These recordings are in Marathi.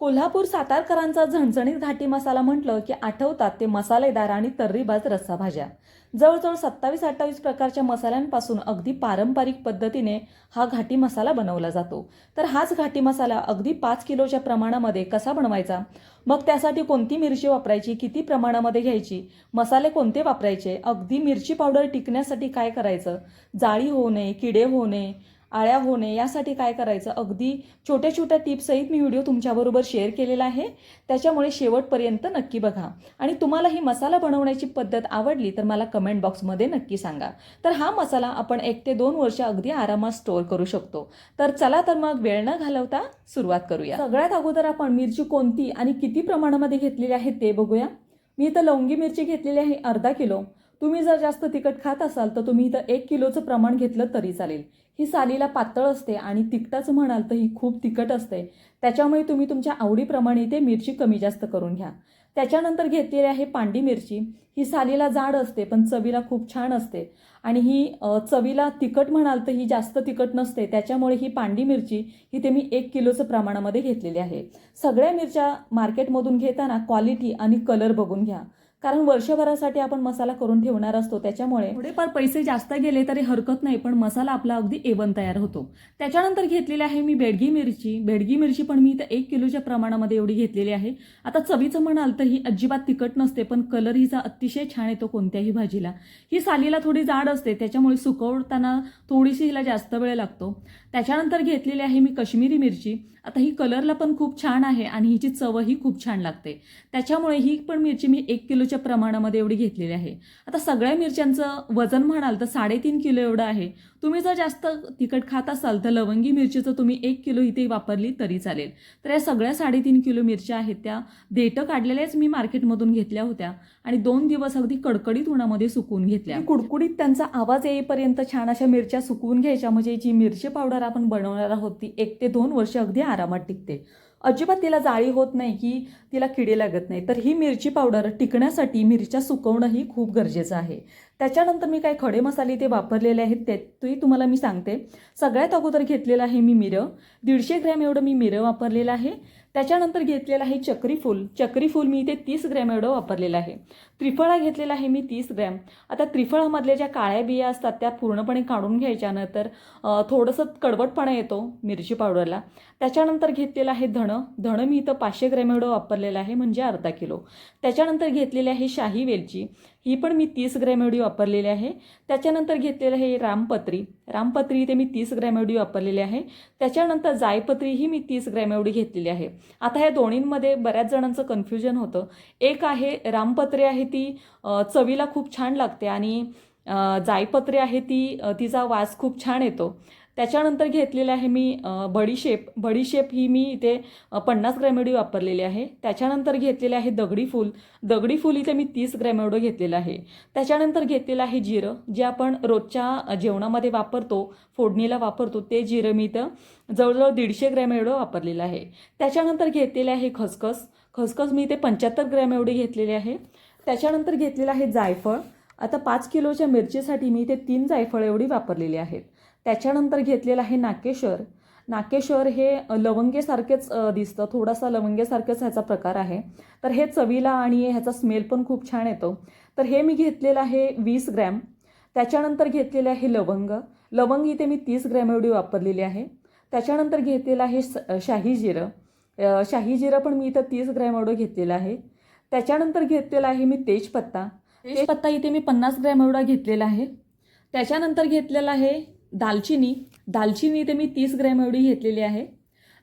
कोल्हापूर सातारकरांचा झणझणीत घाटी मसाला म्हटलं की आठवतात ते मसालेदार आणि तर्रीबाज रस्सा भाज्या जवळजवळ सत्तावीस अठ्ठावीस प्रकारच्या मसाल्यांपासून अगदी पारंपरिक पद्धतीने हा घाटी मसाला बनवला जातो. तर हाच घाटी मसाला अगदी पाच किलोच्या प्रमाणामध्ये कसा बनवायचा? मग त्यासाठी कोणती मिरची वापरायची? किती प्रमाणामध्ये घ्यायची? मसाले कोणते वापरायचे? अगदी मिरची पावडर टिकण्यासाठी काय करायचं? जाळी होऊ नये किडे होऊ नये आळ्या होणे यासाठी काय करायचं? अगदी छोट्या छोट्या टिप्ससहित मी व्हिडिओ तुमच्याबरोबर शेअर केलेला आहे. त्याच्यामुळे शेवटपर्यंत नक्की बघा. आणि तुम्हाला ही मसाला बनवण्याची पद्धत आवडली तर मला कमेंट बॉक्समध्ये नक्की सांगा. तर हा मसाला आपण एक ते दोन वर्ष अगदी आरामात स्टोअर करू शकतो. तर चला तर मग वेळ न घालवता सुरुवात करूया. सगळ्यात अगोदर आपण मिरची कोणती आणि किती प्रमाणामध्ये घेतलेली आहे ते बघूया. मी इथं लवंगी मिरची घेतलेली आहे अर्धा किलो. तुम्ही जर जास्त तिखट खात असाल तर तुम्ही इथं एक किलोचं प्रमाण घेतलं तरी चालेल. ही सालीला पातळ असते आणि तिखटाचं म्हणाल तर ही खूप तिखट असते. त्याच्यामुळे तुम्ही तुमच्या आवडीप्रमाणे ते मिरची कमी जास्त करून घ्या. त्याच्यानंतर घेतलेली आहे पांडी मिरची. ही सालीला जाड असते पण चवीला खूप छान असते. आणि ही चवीला तिखट म्हणाल तर ही जास्त तिखट नसते. त्याच्यामुळे ही पांडी मिरची ही ते मी एक किलोचं प्रमाणामध्ये घेतलेली आहे. सगळ्या मिरच्या मार्केटमधून घेताना क्वालिटी आणि कलर बघून घ्या. कारण वर्षभरासाठी आपण मसाला करून ठेवणार असतो त्याच्यामुळे थोडेफार पैसे जास्त गेले तरी हरकत नाही पण मसाला आपला अगदी एवन तयार होतो. त्याच्यानंतर घेतलेली आहे मी बेडगी मिरची. बेडगी मिरची पण मी तर एक किलोच्या प्रमाणामध्ये एवढी घेतलेली आहे. आता चवीचं म्हणाल तर ही अजिबात तिखट नसते पण कलर हिचा अतिशय छान येतो कोणत्याही भाजीला. ही सालीला थोडी जाड असते त्याच्यामुळे सुकवताना थोडीशी हिला जास्त वेळ लागतो. त्याच्यानंतर घेतलेली आहे मी कश्मीरी मिरची. आता ही कलरला पण खूप छान आहे आणि हिची चवही खूप छान लागते. त्याच्यामुळे ही पण मिरची मी एक किलोच्या प्रमाणामध्ये एवढी घेतलेली आहे. आता सगळ्या मिरच्यांचं वजन म्हणाल तर साडेतीन किलो एवढं आहे. तुम्ही जर जास्त तिखट खात असाल तर लवंगी मिरचीचं तुम्ही एक किलो इथे वापरली तरी चालेल. तर या सगळ्या साडेतीन किलो मिरच्या आहेत त्या देठं काढलेल्याच मी मार्केटमधून घेतल्या होत्या आणि दोन दिवस अगदी कडकडीत उन्हामध्ये सुकवून घेतल्या. कुडकुडीत त्यांचा आवाज येईपर्यंत छान अशा मिरच्या सुकवून घ्यायच्या. म्हणजे जी मिरची पावडर आपण बनवणार आहोत ती एक ते दोन वर्ष अगदी आरामात टिकते. अजिबात तिला जाळी होत नाही की तिला किडे लागत नाही. तर ही मिरची पावडर टिकण्यासाठी मिरच्या सुकवणंही खूप गरजेचं आहे. त्याच्यानंतर मी काही खडे मसाले ते वापरलेले आहेत ते तेही तुम्हाला मी सांगते. सगळ्यात अगोदर घेतलेलं आहे मी मिरं. दीडशे ग्रॅम एवढं मी मिरं वापरलेलं आहे. त्याच्यानंतर घेतलेलं आहे चक्रीफूल चक्रीफूल मी इथे तीस ग्रॅम एवढं वापरलेलं आहे. त्रिफळा घेतलेला आहे मी तीस ग्रॅम. आता त्रिफळामधल्या ज्या काळ्या बिया असतात त्या पूर्णपणे काढून घ्यायच्या नंतर थोडंसं कडवटपणा येतो मिरची पावडरला. त्याच्यानंतर घेतलेलं आहे धणं. धणं मी इथं पाचशे ग्रॅम एवढं वापरलेलं आहे म्हणजे अर्धा किलो. त्याच्यानंतर घेतलेली आहे शाही वेलची. ही पण मी तीस ग्रॅम एवढी वापरलेली आहे. त्याच्यानंतर घेतलेलं आहे रामपत्री. रामपत्री इथे मी तीस ग्रॅम एवढी वापरलेली आहे. त्याच्यानंतर जायपत्री ही मी तीस ग्रॅम एवढी घेतलेली आहे. आता ह्या दोन्हींमध्ये बऱ्याच जणांचं कन्फ्युजन होतं. एक आहे रामपत्री आहे ती चवीला खूप छान लागते आणि जायपत्री आहे ती तिचा वास खूप छान येतो. त्याच्यानंतर घेतलेलं आहे मी बडीशेप बडीशेप ही मी इथे पन्नास ग्रॅम एवढी वापरलेली आहे. त्याच्यानंतर घेतलेले आहे दगडी फूल. दगडी फूल इथे मी तीस ग्रॅम एवढं घेतलेलं आहे. त्याच्यानंतर घेतलेलं आहे जिरं. जे आपण रोजच्या जेवणामध्ये वापरतो फोडणीला वापरतो ते जिरं मी इथं जवळजवळ दीडशे ग्रॅम एवढं वापरलेलं आहे. त्याच्यानंतर घेतलेले आहे खसखस. खसखस मी इथे पंच्याहत्तर ग्रॅम एवढी घेतलेली आहे. त्याच्यानंतर घेतलेलं आहे जायफळ. आता पाच किलोच्या मिरचीसाठी मी इथे तीन जायफळ एवढी वापरलेली आहेत. त्याच्यानंतर घेतलेलं आहे नाकेश्वर. नाकेश्वर हे लवंगेसारखेच दिसतं. थोडासा लवंगेसारखेच ह्याचा प्रकार आहे. तर हे चवीला आणि ह्याचा स्मेल पण खूप छान येतो. तर हे मी घेतलेलं आहे वीस ग्रॅम. त्याच्यानंतर घेतलेले आहे लवंग. लवंग इथे मी तीस ग्रॅम एवढी वापरलेली आहे. त्याच्यानंतर घेतलेलं आहे स- शाही जिरं. शाही जिरं पण मी इथं तीस ग्रॅम एवढं घेतलेलं आहे. त्याच्यानंतर घेतलेलं आहे मी तेजपत्ता. तेजपत्ता इथे मी पन्नास ग्रॅम एवढा घेतलेला आहे. त्याच्यानंतर घेतलेला आहे दालचिनी दालचिनी ते मी तीस ग्रॅम एवढी घेतलेली आहे.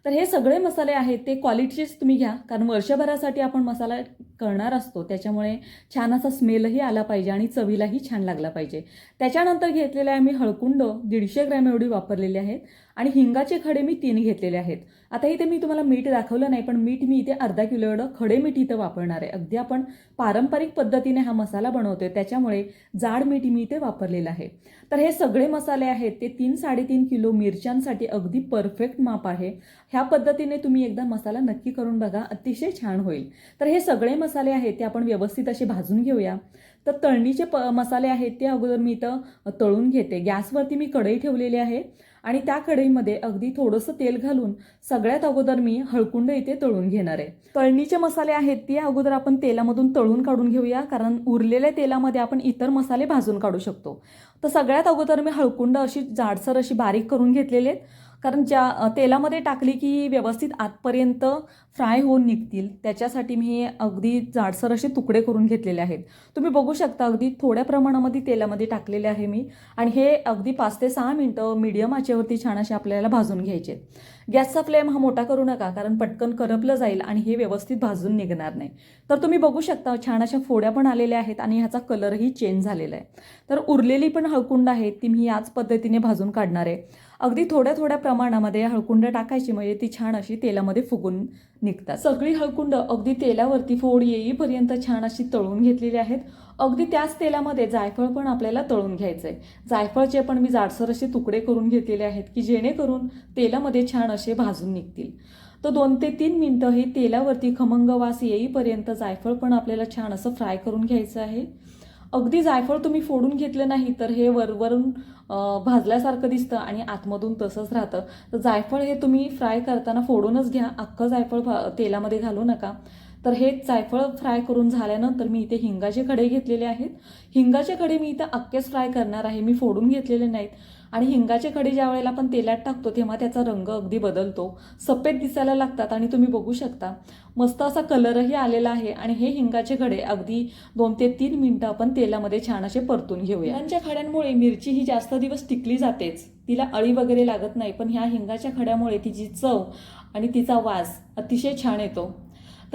तर हे सगळे मसाले आहेत ते क्वालिटीचेच तुम्ही घ्या कारण वर्षभरासाठी आपण मसाला करणार असतो त्याच्यामुळे छान असा स्मेलही आला पाहिजे आणि चवीलाही छान लागला पाहिजे. त्याच्यानंतर घेतलेले आहे मी हळकुंड दीडशे ग्रॅम एवढी वापरलेली आहेत आणि हिंगाचे खडे मी तीन घेतलेले आहेत. आता इथे मी तुम्हाला मीठ दाखवलं नाही पण मीठ मी इथे अर्धा किलो एवढं खडे मीठ इथं वापरणार आहे. अगदी आपण पारंपरिक पद्धतीने हा मसाला बनवतोय त्याच्यामुळे जाड मीठ मी इथे वापरलेलं आहे. तर हे सगळे मसाले आहेत ते तीन साडेतीन किलो मिरच्यांसाठी अगदी परफेक्ट माप आहे. ह्या पद्धतीने तुम्ही एकदा मसाला नक्की करून बघा अतिशय छान होईल. तर हे सगळे मसाले आहेत ते आपण व्यवस्थित असे भाजून घेऊया. तर तळणीचे प मसाले आहेत ते अगोदर मी इथं तळून घेते. गॅसवरती मी कढई ठेवलेली आहे. आणि त्या कढईमध्ये अगदी थोडंसं तेल घालून सगळ्यात अगोदर मी हळकुंड इथे तळून घेणार आहे. तळणीचे मसाले आहेत ते अगोदर आपण तेलामधून तळून काढून घेऊया कारण उरलेल्या तेलामध्ये आपण इतर मसाले भाजून काढू शकतो. तर सगळ्यात अगोदर मी हळकुंड अशी जाडसर अशी बारीक करून घेतलेले आहेत. कारण ज्या तेलामध्ये टाकली की व्यवस्थित आतपर्यंत फ्राय होऊन निघतील त्याच्यासाठी मी हे अगदी जाडसर असे तुकडे करून घेतलेले आहेत. तुम्ही बघू शकता अगदी थोड्या प्रमाणामध्ये तेलामध्ये टाकलेले आहे मी आणि हे अगदी पाच ते सहा मिनटं मीडियम आचेवरती छान असे आपल्याला भाजून घ्यायचे गॅसचा फ्लेम हा मोठा करू नका कारण पटकन करपलं जाईल आणि हे व्यवस्थित भाजून निघणार नाही. तर तुम्ही बघू शकता छान अशा फोड्या पण आलेल्या आहेत आणि ह्याचा कलरही चेंज झालेला आहे. तर उरलेली पण हळकुंड आहेत ती मी याच पद्धतीने भाजून काढणार आहे. अगदी थोड्या थोड्या प्रमाणामध्ये हळकुंड टाकायची म्हणजे ती छान अशी तेलामध्ये फुगून निघतात. सगळी हळकुंड अगदी तेलावरती फोड येईपर्यंत छान अशी तळून घेतलेली आहेत. अगदी त्याच तेलामध्ये जायफळ पण आपल्याला तळून घ्यायचं आहे जायफळचे पण मी जाडसर असे तुकडे करून घेतलेले आहेत की जेणेकरून तेलामध्ये छान असे भाजून निघतील. तर दोन ते तीन मिनटं हे तेलावरती खमंग वास येईपर्यंत जायफळ पण आपल्याला छान असं फ्राय करून घ्यायचं आहे. अगदी जायफळ तुम्ही फोडून घेतलं नाही तर हे वरवरून भाजल्यासारखं दिसतं आणि आतमधून तसंच राहतं. तर जायफळ हे तुम्ही फ्राय करताना फोडूनच घ्या. अख्खं जायफळ भा- तेलामध्ये घालू नका. तर हे जायफळ फ्राय करून झाल्यानंतर मी इथे हिंगाचे खडे घेतलेले आहेत. हिंगाचे खडे मी इथं अक्केच फ्राय करणार आहे. मी फोडून घेतलेले नाहीत. आणि हिंगाचे खडे ज्या वेळेला आपण तेलात टाकतो तेव्हा त्याचा रंग अगदी बदलतो. सफेद दिसायला लागतात आणि तुम्ही बघू शकता. मस्त असा कलरही आलेला आहे. आणि हे हिंगाचे खडे अगदी दोन ते तीन मिनटं आपण तेलामध्ये छान असे परतून घेऊया. हिंगांच्या खड्यांमुळे मिरची ही जास्त दिवस टिकली जातेच. तिला अळी वगैरे लागत नाही. पण ह्या हिंगाच्या खड्यामुळे तिची चव आणि तिचा वास अतिशय छान येतो.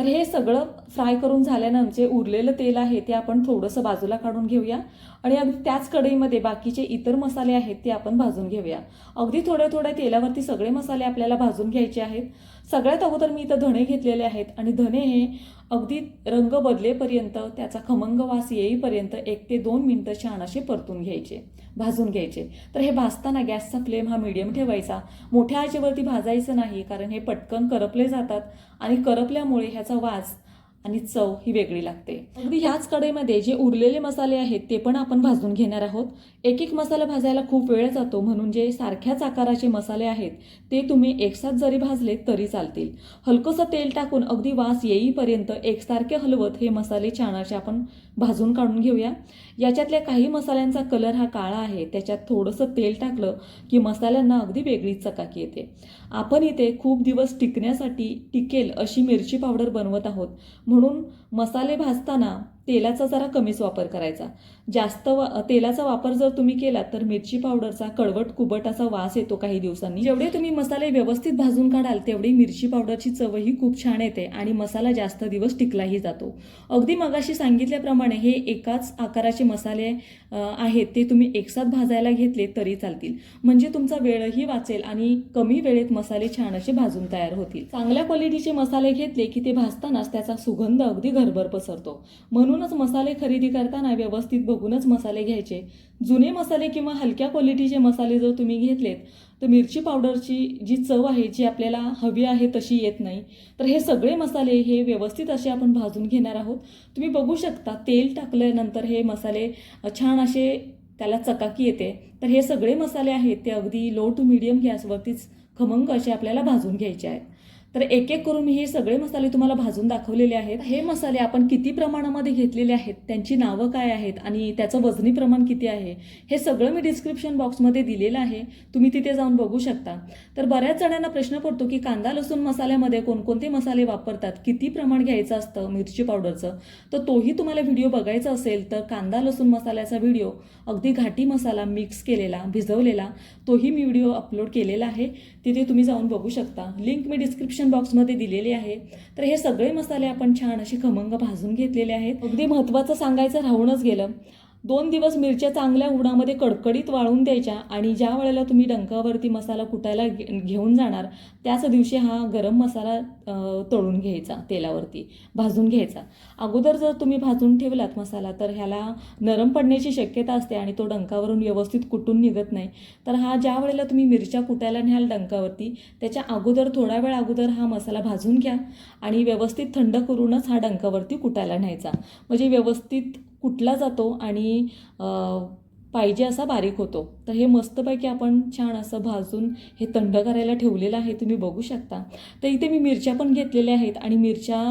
तर हे सगळं फ्राय करून झाल्यानंतर जे उरलेलं तेल आहे ते आपण थोडंसं बाजूला काढून घेऊया. आणि अगदी त्याच कढईमध्ये बाकीचे इतर मसाले आहेत ते आपण भाजून घेऊया. अगदी थोड्या थोड्या तेलावरती सगळे मसाले आपल्याला भाजून घ्यायचे आहेत. सगळ्यात अगोदर मी इथं धणे घेतलेले आहेत आणि धणे हे अगदी रंग बदलेपर्यंत त्याचा खमंग वास येईपर्यंत एक ते दोन मिनटं छान असे परतून घ्यायचे भाजून घ्यायचे. तर हे भाजताना गॅसचा फ्लेम हा मिडियम ठेवायचा. मोठ्या आचेवरती भाजायचं नाही कारण हे पटकन करपले जातात आणि करपल्यामुळे ह्याचा वास आणि चव ही वेगळी लागते. अगदी ह्याच कढईमध्ये जे उरलेले मसाले आहेत ते पण आपण भाजून घेणार आहोत. एक एक मसाला भाजायला खूप वेळ जातो म्हणून जे सारख्याच आकाराचे मसाले आहेत ते तुम्ही एकसाथ जरी भाजले तरी चालतील. हलकंसं तेल टाकून अगदी वास येईपर्यंत एकसारखे हलवत हे मसाले छान असे आपण भाजून काढून घेऊया. याच्यातल्या काही मसाल्यांचा कलर हा काळा आहे त्याच्यात थोडंसं तेल टाकलं की मसाल्यांना अगदी वेगळीच चकाकी येते. आपण इथे खूप दिवस टिकण्यासाठी टिकेल अशी मिरची पावडर बनवत आहोत. म्हणून मसाले भाजताना तेलाचा जरा कमीच वापर करायचा. जास्त वा तेलाचा वापर जर तुम्ही केला तर मिरची पावडरचा कडवट कुबट असा वास येतो काही दिवसांनी. जेवढे तुम्ही मसाले व्यवस्थित भाजून काढाल तेवढी मिरची पावडरची चवही खूप छान येते आणि मसाला जास्त दिवस टिकलाही जातो. अगदी मगाशी सांगितल्याप्रमाणे हे एकाच आकाराचे मसाले आहेत ते तुम्ही एकसाथ भाजायला घेतले तरी चालतील. म्हणजे तुमचा वेळही वाचेल आणि कमी वेळेत मसाले छान असे भाजून तयार होतील. चांगल्या क्वालिटीचे मसाले घेतले की ते भाजतानाच त्याचा सुगंध अगदी घरभर पसरतो. म्हणूनच मसाले खरेदी करताना व्यवस्थित बघूनच मसाले घ्यायचे. जुने मसाले किंवा हलक्या क्वालिटीचे मसाले जर तुम्ही घेतलेत तर मिरची पावडरची जी चव आहे जी आपल्याला हवी आहे तशी येत नाही. तर हे सगळे मसाले हे व्यवस्थित असे आपण भाजून घेणार आहोत. तुम्ही बघू शकता तेल टाकल्यानंतर हे मसाले छान असे त्याला चकाकी येते. तर हे सगळे मसाले आहेत ते अगदी लो टू मिडियम गॅसवरतीच खमंग असे आपल्याला भाजून घ्यायचे आहेत. तर एक एक करून मी हे सगळे मसाले तुम्हाला भाजून दाखवलेले आहेत. हे मसाले आपण किती प्रमाणामध्ये घेतलेले आहेत त्यांची नावं काय आहेत आणि त्याचं वजनी प्रमाण किती आहे हे सगळं मी डिस्क्रिप्शन बॉक्समध्ये दिलेलं आहे. तुम्ही तिथे जाऊन बघू शकता. तर बऱ्याच जणांना प्रश्न पडतो की कांदा लसूण मसाल्यामध्ये कोणकोणते मसाले वापरतात? किती प्रमाण घ्यायचं असतं मिरची पावडरचं? तर तोही तुम्हाला व्हिडिओ बघायचा असेल तर कांदा लसूण मसाल्याचा व्हिडिओ अगदी घाटी मसाला मिक्स केलेला भिजवलेला तोही मी व्हिडिओ अपलोड केलेला आहे. तिथे तुम्ही जाऊन बघू शकता. लिंक मी डिस्क्रिप्शन बॉक्समध्ये दिलेले आहे. तर हे सगळे मसाले आपण छान असे खमंग भाजून घेतलेले आहेत. अगदी महत्त्वाचं सांगायचं राहूनच गेलं. दोन दिवस मिरच्या चांगल्या उन्हामध्ये कडकडीत वाळून द्यायच्या आणि ज्या वेळेला तुम्ही डंकावरती मसाला कुटायला घे- घेऊन जाणार त्याच दिवशी हा गरम मसाला तळून घ्यायचा तेलावरती भाजून घ्यायचा. अगोदर जर तुम्ही भाजून ठेवलात मसाला तर ह्याला नरम पडण्याची शक्यता असते आणि तो डंकावरून व्यवस्थित कुटून निघत नाही. तर हा ज्या वेळेला तुम्ही मिरच्या कुटायला न्याल डंकावरती त्याच्या अगोदर थोडा वेळ अगोदर हा मसाला भाजून घ्या आणि व्यवस्थित थंड करूनच हा डंकावरती कुटायला न्यायचा. म्हणजे व्यवस्थित कुटला जातो आणि पाहिजे असा बारीक होतो. तर हे मस्तपैकी आपण छान असं भाजून हे थंड करायला ठेवलेलं आहे तुम्ही बघू शकता. तर इथे मी मिरच्या पण घेतलेल्या आहेत आणि मिरच्या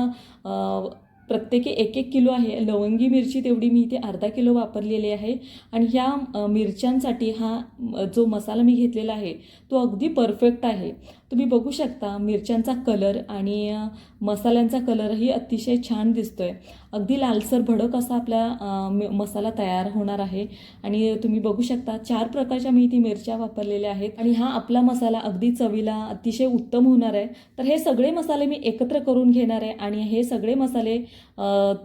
प्रत्येकी एक एक किलो आहे. लवंगी मिरची तेवढी मी इथे अर्धा किलो वापरलेली आहे. आणि ह्या मिरच्यांसाठी हा जो मसाला मी घेतलेला आहे तो अगदी परफेक्ट आहे. तुम्ही बघू शकता मिरच्यांचा कलर आणि मसाल्यांचा कलरही अतिशय छान दिसतो आहे अगदी लालसर भडक असा आपला मसाला तयार होणार आहे. आणि तुम्ही बघू शकता चार प्रकारच्या मी इथे मिरच्या वापरलेल्या आहेत. आणि हा आपला मसाला अगदी चवीला अतिशय उत्तम होणार आहे. तर हे सगळे मसाले मी एकत्र करून घेणार आहे. आणि हे सगळे मसाले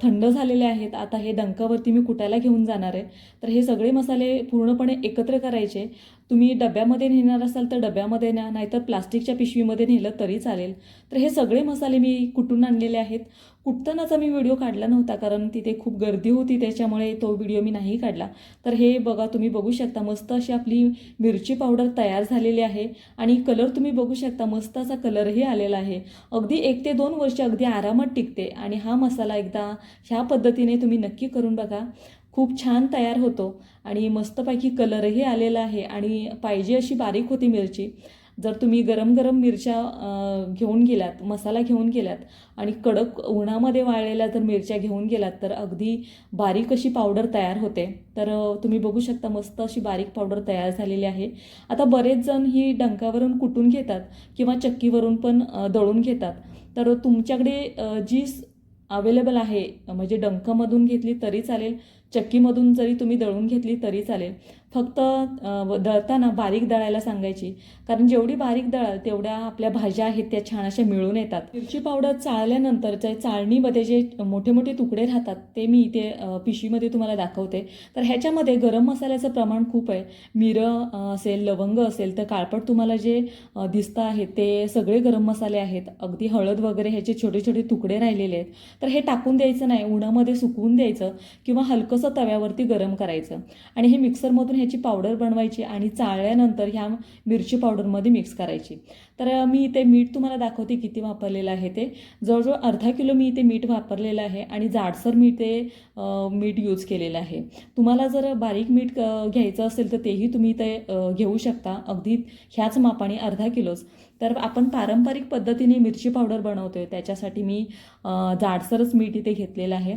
थंड झालेले आहेत. आता हे डंकावरती मी कुटायला घेऊन जाणार आहे. तर हे सगळे मसाले पूर्णपणे एकत्र करायचे. तुम्ही डब्यामध्ये नेणार असाल तर डब्यामध्ये न्या नाहीतर प्लास्टिकच्या पिशवीमध्ये नेलं तरी चालेल. तर हे सगळे मसाले मी कुठून आणलेले आहेत? कुटतानाचा मी व्हिडिओ काढला नव्हता कारण तिथे खूप गर्दी होती त्याच्यामुळे तो व्हिडिओ मी नाही काढला. तर हे बघा तुम्ही बघू शकता मस्त अशी आपली मिरची पावडर तयार झालेली आहे. आणि कलर तुम्ही बघू शकता मस्त असा कलरही आलेला आहे. अगदी एक ते दोन वर्ष अगदी आरामात टिकते. आणि हा मसाला एकदा ह्या पद्धतीने तुम्ही नक्की करून बघा. खूप छान तयार होतो. आणि मस्तपैकी कलरही आलेला आहे. आणि पाहिजे अशी बारीक होती मिरची. जर तुम्ही गरम गरम मिरच्या घेऊन गेलात मसाला घेऊन गेलात आणि कडक उन्हामध्ये वाळलेल्या जर मिरच्या घेऊन गेलात तर अगदी बारीक अशी पावडर तयार होते. तर तुम्ही बघू शकता मस्त अशी बारीक पावडर तयार झालेली आहे. आता बरेच जण ही डंकावरून कुटून घेतात किंवा चक्कीवरून पण दळून घेतात. तर तुमच्याकडे जी अवेलेबल आहे म्हणजे डंकामधून घेतली तरी चालेल चक्कीमधून जरी तुम्ही दळून घेतली तरी चालेल. फक्त दळताना बारीक दळायला सांगायची. कारण जेवढी बारीक दळाल तेवढ्या आपल्या भाज्या आहेत त्या छान अशा मिळून येतात. मिरची पावडर चाळल्यानंतर जे चाळणीमध्ये जे मोठे मोठे तुकडे राहतात ते मी इथे पिशवीमध्ये तुम्हाला दाखवते. तर ह्याच्यामध्ये गरम मसाल्याचं प्रमाण खूप आहे. मिरं असेल लवंग असेल तर काळपट तुम्हाला जे दिसतं आहे ते सगळे गरम मसाले आहेत. अगदी हळद वगैरे ह्याचे छोटे छोटे तुकडे राहिलेले आहेत. तर हे टाकून द्यायचं नाही उन्हामध्ये सुकवून द्यायचं किंवा हलकंसं तव्यावरती गरम करायचं. आणि हे मिक्सरमधून ह्याची पावडर बनवायची आणि चाळल्यानंतर ह्या मिरची पावडरमध्ये मिक्स करायची. तर मी इथे मीठ तुम्हाला दाखवते किती वापरलेलं आहे ते. जवळजवळ अर्धा किलो मी इथे मीठ वापरलेलं आहे आणि जाडसर मी ते मीठ यूज केलेलं आहे. तुम्हाला जर बारीक मीठ घ्यायचं असेल तर तेही तुम्ही ते घेऊ शकता. अगदी ह्याच मापाने अर्धा किलोच. तर आपण पारंपरिक पद्धतीने मिरची पावडर बनवतो आहे त्याच्यासाठी मी जाडसरच मीठ इथे घेतलेलं आहे.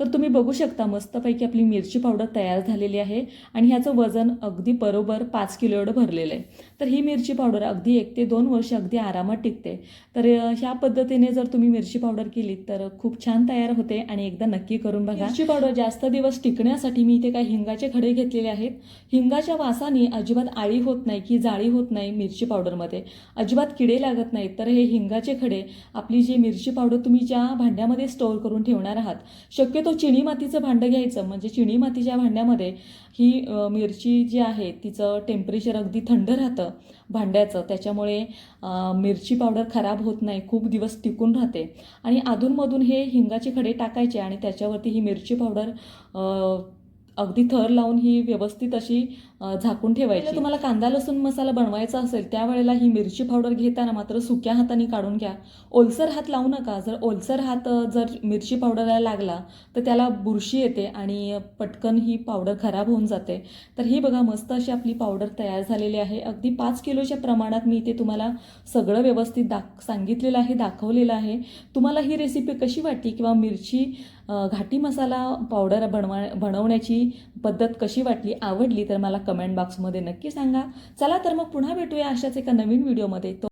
तर तुम्ही बघू शकता मस्तपैकी आपली मिरची पावडर तयार झालेली आहे आणि ह्याचं वजन अगदी बरोबर पाच किलो एवढं भरलेलं आहे. तर ही मिरची पावडर अगदी एक ते दोन वर्ष अगदी आरामात टिकते. तर ह्या पद्धतीने जर तुम्ही मिरची पावडर केली तर खूप छान तयार होते आणि एकदा नक्की करून बघा. मिरची पावडर जास्त दिवस टिकण्यासाठी मी इथे काही हिंगाचे खडे घेतलेले आहेत. हिंगाच्या वासाने अजिबात आळी होत नाही की जाळी होत नाही मिरची पावडरमध्ये. अजिबात किडे लागत नाहीत. तर हे हिंगाचे खडे आपली जी मिरची पावडर तुम्ही ज्या भांड्यामध्ये स्टोअर करून ठेवणार आहात शक्यतो चिनी मातीचं भांडं घ्यायचं. म्हणजे चिनी मातीच्या भांड्यामध्ये ही मिरची जी आहे तिचं टेम्परेचर अगदी थंड राहतं. भांड्याचं. त्याच्यामुळे मिरची पावडर खराब होत नाही खूप दिवस टिकून राहते. आणि अधूनमधून हे हिंगाचे खडे टाकायचे आणि त्याच्यावरती ही मिरची पावडर अगदी थर लावून ही व्यवस्थित अशी झाकून ठेवायची. तुम्हाला कांदा लसूण मसाला बनवायचा असेल त्यावेळेला ही मिरची पावडर घेताना मात्र सुक्या हाताने काढून घ्या. ओलसर हात लावू नका. जर ओलसर हात जर मिरची पावडरला लागला तर त्याला बुरशी येते आणि पटकन ही पावडर खराब होऊन जाते. तर ही बघा मस्त अशी आपली पावडर तयार झालेली आहे. अगदी पाच किलोच्या प्रमाणात मी इथे तुम्हाला सगळं व्यवस्थित दाख सांगितलेलं आहे दाखवलेलं आहे. तुम्हाला ही रेसिपी कशी वाटली? किंवा मिरची घाटी मसाला पावडर बनवा बनवण्याची पद्धत कशी वाटली आवडली तर मला कमेंट बॉक्समध्ये नक्की सांगा. चला तर मग पुन्हा भेटूया अशाच एका नवीन व्हिडिओमध्ये तो